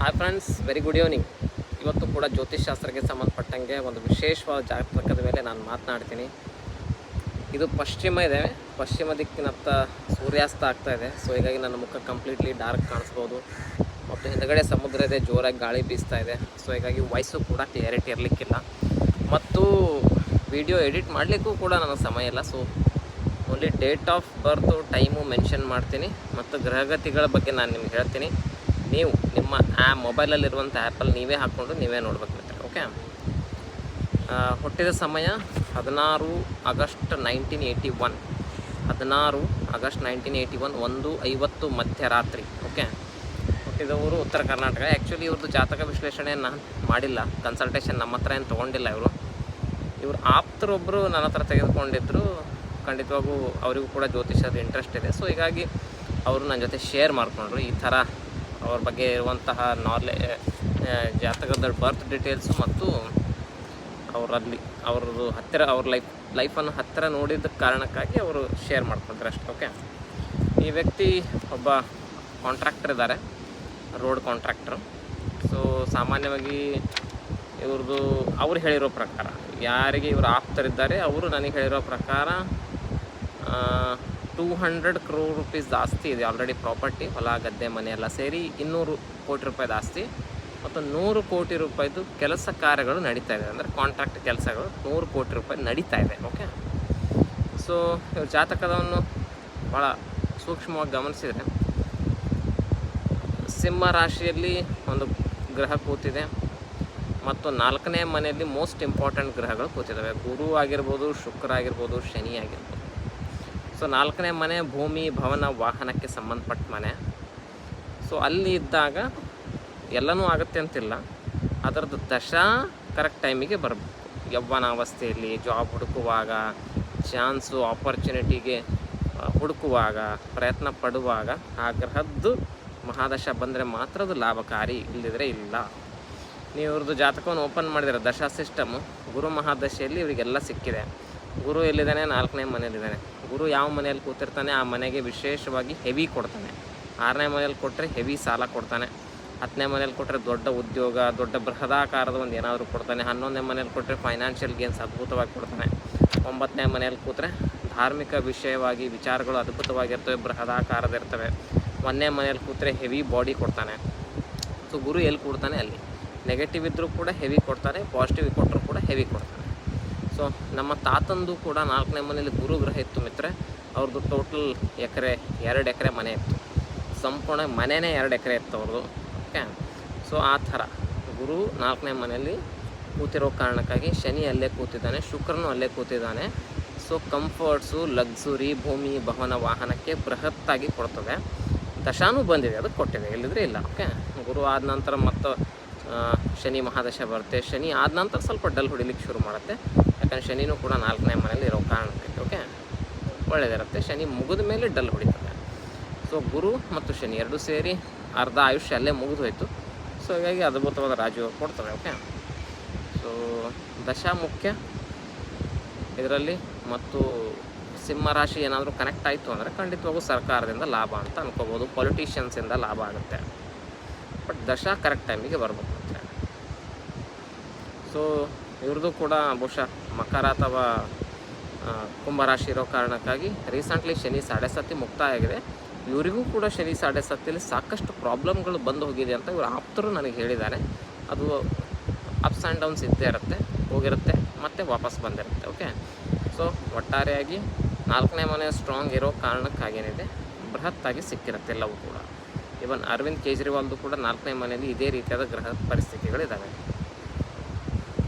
Hi friends very good evening ಇವತ್ತು ಕೂಡ ಜ್ಯೋತಿಷ್ಶಾಸ್ತ್ರಕ್ಕೆ ಸಂಬಂಧಪಟ್ಟಂಗೆ ಒಂದು ವಿಶೇಷವಾದ ಜಾತಕದ ಮೇಲೆ ನಾನು ಮಾತನಾಡ್ತೀನಿ. ಇದು ಪಶ್ಚಿಮ ಇದೆ. ಪಶ್ಚಿಮ ದಿಕ್ಕಿನತ್ತ ಸೂರ್ಯಾಸ್ತ ಆಗ್ತಾ ಇದೆ. ಸೊ ಹೀಗಾಗಿ ನನ್ನ ಮುಖ ಕಂಪ್ಲೀಟ್ಲಿ ಡಾರ್ಕ್ ಕಾಣಿಸ್ಬೋದು. ಮತ್ತು ಹಿಂದಗಡೆ ಸಮುದ್ರ ಇದೆ, ಜೋರಾಗಿ ಗಾಳಿ ಬೀಸ್ತಾ ಇದೆ. ಸೊ ಹೀಗಾಗಿ ವಾಯ್ಸು ಕೂಡ ಕ್ಲಿಯರಿಟಿ ಇರಲಿಕ್ಕಿಲ್ಲ. ಮತ್ತು ವಿಡಿಯೋ ಎಡಿಟ್ ಮಾಡಲಿಕ್ಕೂ ಕೂಡ ನನಗೆ ಸಮಯ ಇಲ್ಲ. So only date of birth time mention ಮಾಡ್ತೀನಿ. ಮತ್ತು ಗ್ರಹಗತಿಗಳ ಬಗ್ಗೆ ನಾನು ನಿಮ್ಗೆ ಹೇಳ್ತೀನಿ. ನೀವು ನಿಮ್ಮ ಆ ಮೊಬೈಲಲ್ಲಿರುವಂಥ ಆ್ಯಪಲ್ಲಿ ನೀವೇ ಹಾಕ್ಕೊಂಡು ನೀವೇ ನೋಡ್ಬೇಕು ಮಿತ್ರ ಓಕೆ? ಹುಟ್ಟಿದ ಸಮಯ ಹದಿನಾರು ಆಗಸ್ಟ್ ನೈನ್ಟೀನ್ ಏಯ್ಟಿ ಒನ್. ಹದಿನಾರು ಆಗಸ್ಟ್ ನೈನ್ಟೀನ್ ಏಯ್ಟಿ ಒನ್, ಒಂದು ಐವತ್ತು ಮಧ್ಯರಾತ್ರಿ, ಓಕೆ? ಹುಟ್ಟಿದವರು ಉತ್ತರ ಕರ್ನಾಟಕ. ಆ್ಯಕ್ಚುಲಿ ಇವ್ರದ್ದು ಜಾತಕ ವಿಶ್ಲೇಷಣೆ ನಾನು ಮಾಡಿಲ್ಲ ಕನ್ಸಲ್ಟೇಷನ್ ನಮ್ಮ ಹತ್ರ ಏನು ತೊಗೊಂಡಿಲ್ಲ ಇವರು. ಇವರು ಆಪ್ತರೊಬ್ಬರು ನನ್ನ ಹತ್ರ ತೆಗೆದುಕೊಂಡಿದ್ದರು ಖಂಡಿತವಾಗೂ ಅವರಿಗೂ ಕೂಡ ಜ್ಯೋತಿಷದ ಇಂಟ್ರೆಸ್ಟ್ ಇದೆ. ಸೊ ಹೀಗಾಗಿ ಅವರು ನನ್ನ ಜೊತೆ ಶೇರ್ ಮಾಡಿಕೊಂಡ್ರು ಈ ಥರ ಅವ್ರ ಬಗ್ಗೆ ಇರುವಂತಹ ನಾಲೆ ಜಾತಕದ ಬರ್ತ್ ಡೀಟೇಲ್ಸು ಮತ್ತು ಅವರಲ್ಲಿ, ಅವ್ರದ್ದು ಹತ್ತಿರ, ಅವ್ರ ಲೈಫ್ ಲೈಫನ್ನು ಹತ್ತಿರ ನೋಡಿದ ಕಾರಣಕ್ಕಾಗಿ ಅವರು ಶೇರ್ ಮಾಡ್ಕೊಳ್ತಾರೆ ಅಷ್ಟೇ ಓಕೆ ಈ ವ್ಯಕ್ತಿ ಒಬ್ಬ ಕಾಂಟ್ರಾಕ್ಟರ್ ಇದ್ದಾರೆ ರೋಡ್ ಕಾಂಟ್ರಾಕ್ಟ್ರು ಸೊ ಸಾಮಾನ್ಯವಾಗಿ ಇವ್ರದ್ದು, ಅವ್ರು ಹೇಳಿರೋ ಪ್ರಕಾರ, ಯಾರಿಗೆ ಇವರು ಆಪ್ತರಿದ್ದಾರೆ, ಅವರು ನನಗೆ ಹೇಳಿರೋ ಪ್ರಕಾರ ಟೂ ಹಂಡ್ರೆಡ್ ಕ್ರೋರ್ ರುಪೀಸ್ ಜಾಸ್ತಿ ಇದೆ ಆಲ್ರೆಡಿ ಪ್ರಾಪರ್ಟಿ ಹೊಲ, ಗದ್ದೆ, ಮನೆ ಎಲ್ಲ ಸೇರಿ ಇನ್ನೂರು ಕೋಟಿ ರೂಪಾಯಿ ಜಾಸ್ತಿ. ಮತ್ತು ನೂರು ಕೋಟಿ ರೂಪಾಯಿದು ಕೆಲಸ ಕಾರ್ಯಗಳು ನಡೀತಾ ಇದೆ. ಅಂದರೆ ಕಾಂಟ್ರಾಕ್ಟ್ ಕೆಲಸಗಳು ನೂರು ಕೋಟಿ ರೂಪಾಯಿ ನಡೀತಾ ಇದೆ. ಓಕೆ ಸೊ ಇವ್ರ ಜಾತಕದವನ್ನು ಭಾಳ ಸೂಕ್ಷ್ಮವಾಗಿ ಗಮನಿಸಿದರೆ, ಸಿಂಹ ರಾಶಿಯಲ್ಲಿ ಒಂದು ಗ್ರಹ ಕೂತಿದೆ. ಮತ್ತು ನಾಲ್ಕನೇ ಮನೆಯಲ್ಲಿ ಮೋಸ್ಟ್ ಇಂಪಾರ್ಟೆಂಟ್ ಗ್ರಹಗಳು ಕೂತಿದ್ದಾವೆ. ಗುರು ಆಗಿರ್ಬೋದು, ಶುಕ್ರ ಆಗಿರ್ಬೋದು, ಶನಿ ಆಗಿರ್ಬೋದು. ಸೊ ನಾಲ್ಕನೇ ಮನೆ ಭೂಮಿ, ಭವನ, ವಾಹನಕ್ಕೆ ಸಂಬಂಧಪಟ್ಟ ಮನೆ. ಸೊ ಅಲ್ಲಿ ಇದ್ದಾಗ ಎಲ್ಲನೂ ಆಗುತ್ತೆ ಅಂತಿಲ್ಲ. ಅದರದ್ದು ದಶ ಕರೆಕ್ಟ್ ಟೈಮಿಗೆ ಬರಬೇಕು. ಯೌವನಾವಸ್ಥೆಯಲ್ಲಿ ಜಾಬ್ ಹುಡುಕುವಾಗ ಚಾನ್ಸು ಆಪರ್ಚುನಿಟಿಗೆ ಹುಡುಕುವಾಗ, ಪ್ರಯತ್ನ ಪಡುವಾಗ ಆ ಗ್ರಹದ್ದು ಮಹಾದಶ ಬಂದರೆ ಮಾತ್ರ ಅದು ಲಾಭಕಾರಿ ಇಲ್ಲದಿದ್ರೆ ಇಲ್ಲ. ನೀವು ಇವ್ರದ್ದು ಜಾತಕವನ್ನು ಓಪನ್ ಮಾಡಿದರೆ ದಶಾ ಸಿಸ್ಟಮು ಗುರು ಮಹಾದಶೆಯಲ್ಲಿ ಇವರಿಗೆಲ್ಲ ಸಿಕ್ಕಿದೆ. ಗುರು ಎಲ್ಲಿದ್ದಾನೆ? ನಾಲ್ಕನೇ ಮನೆಯಲ್ಲಿದ್ದಾನೆ. ಗುರು ಯಾವ ಮನೆಯಲ್ಲಿ ಕೂತಿರ್ತಾನೆ? ಆ ಮನೆಗೆ ವಿಶೇಷವಾಗಿ ಹೆವಿ ಕೊಡ್ತಾನೆ. ಆರನೇ ಮನೆಯಲ್ಲಿ ಕೊಟ್ಟರೆ ಹೆವಿ ಸಾಲ ಕೊಡ್ತಾನೆ. ಹತ್ತನೇ ಮನೇಲಿ ಕೊಟ್ಟರೆ ದೊಡ್ಡ ಉದ್ಯೋಗ, ದೊಡ್ಡ ಬೃಹದಾಕಾರದ ಒಂದು ಏನಾದರೂ ಕೊಡ್ತಾನೆ. ಹನ್ನೊಂದನೇ ಮನೇಲಿ ಕೊಟ್ಟರೆ ಫೈನಾನ್ಷಿಯಲ್ ಗೇನ್ಸ್ ಅದ್ಭುತವಾಗಿ ಕೊಡ್ತಾನೆ. ಒಂಬತ್ತನೇ ಮನೆಯಲ್ಲಿ ಕೂತ್ರೆ ಧಾರ್ಮಿಕ ವಿಷಯವಾಗಿ ವಿಚಾರಗಳು ಅದ್ಭುತವಾಗಿರ್ತವೆ, ಬೃಹದಾಕಾರದ ಇರ್ತವೆ. ಒಂದನೇ ಮನೇಲಿ ಕೂತ್ರೆ ಹೆವಿ ಬಾಡಿ ಕೊಡ್ತಾನೆ. ಸೊ ಗುರು ಎಲ್ಲಿ ಕೊಡ್ತಾನೆ? ಅಲ್ಲಿ. ನೆಗೆಟಿವ್ ಇದ್ದರೂ ಕೂಡ ಹೆವಿ ಕೊಡ್ತಾರೆ ಪಾಸಿಟಿವ್ ಕೊಟ್ಟರು ಕೂಡ ಹೆವಿ ಕೊಡ್ತಾನೆ. ಸೊ ನಮ್ಮ ತಾತಂದು ಕೂಡ ನಾಲ್ಕನೇ ಮನೇಲಿ ಗುರು ಗ್ರಹ ಇತ್ತು ಮಿತ್ರೆ ಅವ್ರದ್ದು ಟೋಟಲ್ ಎಕರೆ ಎರಡು ಎಕರೆ ಮನೆ ಇತ್ತು. ಸಂಪೂರ್ಣ ಮನೆಯೇ ಎರಡು ಎಕರೆ ಇತ್ತು ಅವ್ರದ್ದು ಓಕೆ ಸೊ ಆ ಥರ. ಗುರು ನಾಲ್ಕನೇ ಮನೆಯಲ್ಲಿ ಕೂತಿರೋ ಕಾರಣಕ್ಕಾಗಿ ಶನಿ ಅಲ್ಲೇ ಕೂತಿದ್ದಾನೆ, ಶುಕ್ರನು ಅಲ್ಲೇ ಕೂತಿದ್ದಾನೆ. ಸೊ ಕಂಫರ್ಟ್ಸು ಲಕ್ಸುರಿ ಭೂಮಿ, ಭವನ, ವಾಹನಕ್ಕೆ ಬೃಹತ್ತಾಗಿ ಕೊಡ್ತದೆ. ದಶಾನೂ ಬಂದಿದೆ, ಅದು ಕೊಟ್ಟಿದೆ ಇಲ್ಲದ್ರೆ ಇಲ್ಲ. ಓಕೆ ಗುರು ಆದ ನಂತರ ಮತ್ತು ಶನಿ ಮಹಾದಶ ಬರುತ್ತೆ. ಶನಿ ಆದ ನಂತರ ಸ್ವಲ್ಪ ಡಲ್ ಹೊಡಿಲಿಕ್ಕೆ ಶುರು ಮಾಡುತ್ತೆ. ಯಾಕಂದ್ರೆ ಶನಿನೂ ಕೂಡ ನಾಲ್ಕನೇ ಮನೇಲಿ ಇರೋ ಕಾರಣಕ್ಕೆ ಓಕೆ ಒಳ್ಳೆಯದಿರುತ್ತೆ ಶನಿ ಮುಗಿದ ಮೇಲೆ ಡಲ್ ಹೊಡಿತದೆ. ಸೊ ಗುರು ಮತ್ತು ಶನಿ ಎರಡು ಸೇರಿ ಅರ್ಧ ಆಯುಷ್ಯ ಅಲ್ಲೇ ಮುಗಿದು ಹೋಯಿತು. ಸೊ ಹೀಗಾಗಿ ಅದ್ಭುತವಾದ ರಾಜಯೋಗ ಕೊಡ್ತಾರೆ ಓಕೆ ಸೊ ದಶಾ ಮುಖ್ಯ ಇದರಲ್ಲಿ ಮತ್ತು ಸಿಂಹ ರಾಶಿ ಏನಾದರೂ ಕನೆಕ್ಟ್ ಆಯಿತು ಅಂದರೆ ಖಂಡಿತವಾಗೂ ಸರ್ಕಾರದಿಂದ ಲಾಭ ಅಂತ ಅನ್ಕೋಬೋದು. ಪೊಲಿಟಿಷಿಯನ್ಸಿಂದ ಲಾಭ ಆಗುತ್ತೆ. ಬಟ್ ದಶಾ ಕರೆಕ್ಟ್ ಟೈಮಿಗೆ ಬರ್ಬೇಕು ಅಂತ ಸೊ ಇವ್ರದ್ದು ಕೂಡ ಬಹುಶಃ ಮಕರ ಅಥವಾ ಕುಂಭರಾಶಿ ಇರೋ ಕಾರಣಕ್ಕಾಗಿ ರೀಸೆಂಟ್ಲಿ ಶನಿ ಸಾಡೆ ಸತಿ ಮುಕ್ತಾಯ ಆಗಿದೆ ಇವರಿಗೂ ಕೂಡ ಶನಿ ಸಾಡೆ ಸಾಕಷ್ಟು ಪ್ರಾಬ್ಲಮ್ಗಳು ಬಂದು ಹೋಗಿದೆ ಅಂತ ಇವರು ಆಪ್ತರು ನನಗೆ ಹೇಳಿದ್ದಾರೆ. ಅದು ಅಪ್ಸ್ ಆ್ಯಂಡ್ ಡೌನ್ಸ್ ಇದ್ದೇ ಇರುತ್ತೆ, ಹೋಗಿರುತ್ತೆ, ಮತ್ತೆ ವಾಪಸ್ ಬಂದಿರುತ್ತೆ ಓಕೆ ಸೊ ಒಟ್ಟಾರೆಯಾಗಿ ನಾಲ್ಕನೇ ಮನೆ ಸ್ಟ್ರಾಂಗ್ ಇರೋ ಕಾರಣಕ್ಕಾಗೇನಿದೆ, ಬೃಹತ್ತಾಗಿ ಸಿಕ್ಕಿರುತ್ತೆ ಎಲ್ಲವೂ ಕೂಡ. ಇವನ್ ಅರವಿಂದ್ ಕೇಜ್ರಿವಾಲ್ದು ಕೂಡ ನಾಲ್ಕನೇ ಮನೆಯಲ್ಲಿ ಇದೇ ರೀತಿಯಾದ ಗ್ರಹ ಪರಿಸ್ಥಿತಿಗಳಿದ್ದಾವೆ.